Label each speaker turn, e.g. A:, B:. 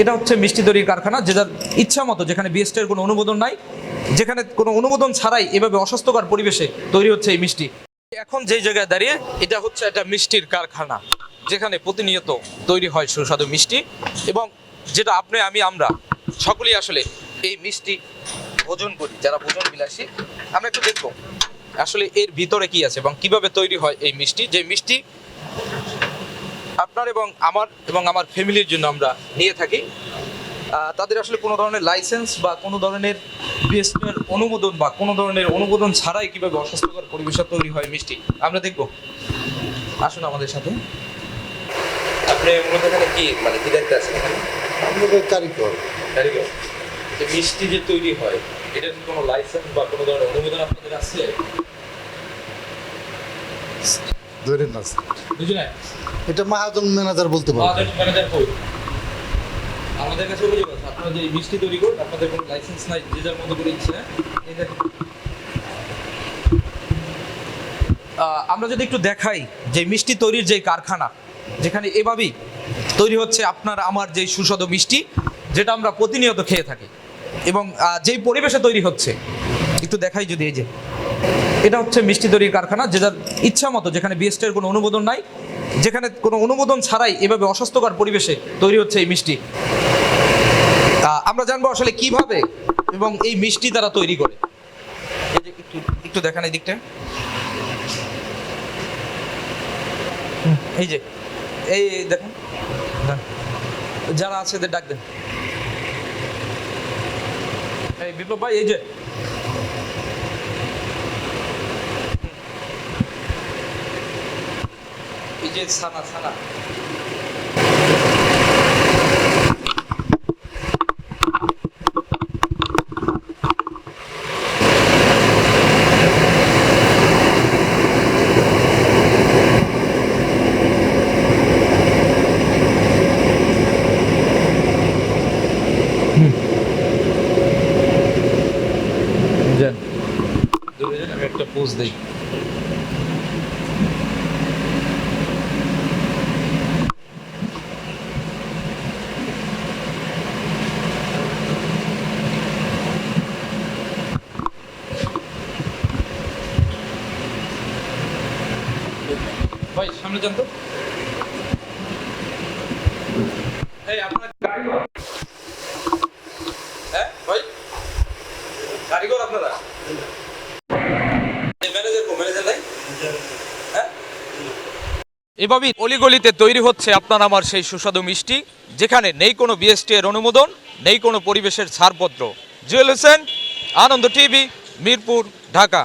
A: এটা হচ্ছে মিষ্টি তৈরির কারখানা, যে যার ইচ্ছা মতো যেখানে বিএসটি এর কোনো অনুমোদন নাই, যেখানে কোনো অনুমোদন ছাড়াই এভাবে অস্বাস্থ্যকর পরিবেশে তৈরি হচ্ছে এই মিষ্টি। এখন যেই জায়গায় দাঁড়িয়ে, এটা হচ্ছে একটা মিষ্টির কারখানা, যেখানে প্রতিনিয়ত তৈরি হয় সুস্বাদু মিষ্টি এবং যেটা আপনি, আমি, আমরা সকলেই আসলে এই মিষ্টি ভোজন করি, যারা ভোজন বিলাসী আমরা একটু দেখব আসলে এর ভিতরে কি আছে এবং কীভাবে তৈরি হয় এই মিষ্টি। যে মিষ্টি আপনার এবং আমার এবং আমার ফ্যামিলির জন্য আমরা নিয়ে থাকি। তাদের আসলে কোনো ধরনের লাইসেন্স বা কোনো ধরনের বিএসপির অনুমোদন বা কোনো ধরনের অনুমোদন ছাড়াই কীভাবে অস্বাস্থ্যকর পরিবেশ তৈরি হয় মিষ্টি আমরা দেখব। আসুন আমাদের সাথে। আপনি মূলত এখানে কি মানে কি দেখতে আছেন এখানে?
B: কারিগর।
A: কারিগর। যে মিষ্টি যে তৈরি হয় এটার কি কোনো লাইসেন্স বা কোনো ধরনের অনুমোদন আপনাদের আছে?
B: ধরেন না
A: বুঝলেন?
B: এটা মাহাজন ম্যানেজার বলতে পারবে।
A: আমাদের কাছে অভিযোগ আছে। আপনারা যে মিষ্টি তৈরি করেন আপনাদের কোনো লাইসেন্স নাই যে যার মতো করে ইচ্ছে আমরা যদি একটু দেখাই যে মিষ্টি তৈরির যে কারখানা যেখানে এভাবেই তৈরি হচ্ছে আপনার আমার যে সুস্বাদু মিষ্টি যেটা আমরা প্রতিনিয়ত খেয়ে থাকি। এবং যেই পরিবেশে তৈরি হচ্ছে একটু দেখাই যদি এই যে। এটা হচ্ছে মিষ্টি তৈরির কারখানা, যে যার ইচ্ছা মতো, যেখানে বিএসটি এর কোনো অনুমোদন নাই, যেখানে কোনো অনুমোদন ছাড়াই এভাবে অস্বাস্থ্যকর পরিবেশে তৈরি হচ্ছে এই মিষ্টি। আমরা জানব আসলে কীভাবে এবং এই মিষ্টি তারা তৈরি করে। একটু দেখান এই দিকটা। এই যে, এই দেখেন যারা আছে এদের ডাক দেন। এই বিপ্লব ভাই, এই যে এই যে ছানা ছানা। একটা পোজ দিই। ভাই, সামনে যান তো। এই, আপনার হ্যাঁ ভাই? আপনারা? নাই? হ্যাঁ? এভাবেই অলিগলিতে তৈরি হচ্ছে আপনার আমার সেই সুস্বাদু মিষ্টি, যেখানে নেই কোনো বিএসটি এর অনুমোদন, নেই কোনো পরিবেশের ছাড়পত্র। জুয়েল হোসেন, আনন্দ টিভি, মিরপুর, ঢাকা।